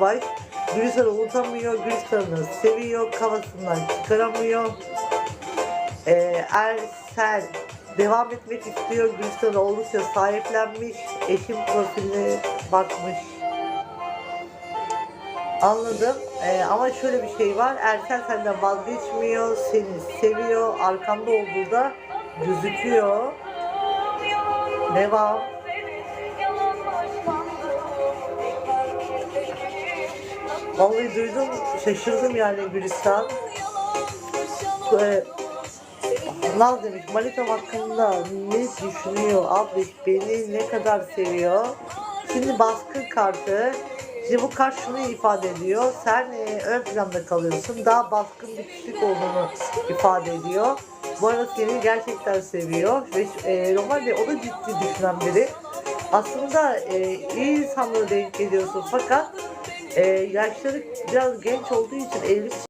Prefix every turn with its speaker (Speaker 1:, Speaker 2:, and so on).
Speaker 1: baş. Gülistan'ı unutamıyor, Gülistan'ı seviyor, kafasından çıkaramıyor. Ee, Ersel devam etmek istiyor. Gülistan'ı oldukça sahiplenmiş. Eşim profiline bakmış. Anladım. Ee, ama şöyle bir şey var. Ersel senden vazgeçmiyor. Seni seviyor. Arkanda olduğu da gözüküyor. Devam. Vallahi duydum. Şaşırdım yani Gülistan. Ee, Naz demiş Malikom hakkında ne düşünüyor abi beni ne kadar seviyor şimdi baskı kartı şimdi bu kart şunu ifade ediyor sen e, ön planda kalıyorsun daha baskın bir kişilik olduğunu ifade ediyor bu arada seni gerçekten seviyor ve e, normalde o da ciddi düşünen biri aslında e, iyi insanlara denk geliyorsun fakat e, yaşları biraz genç olduğu için evlilik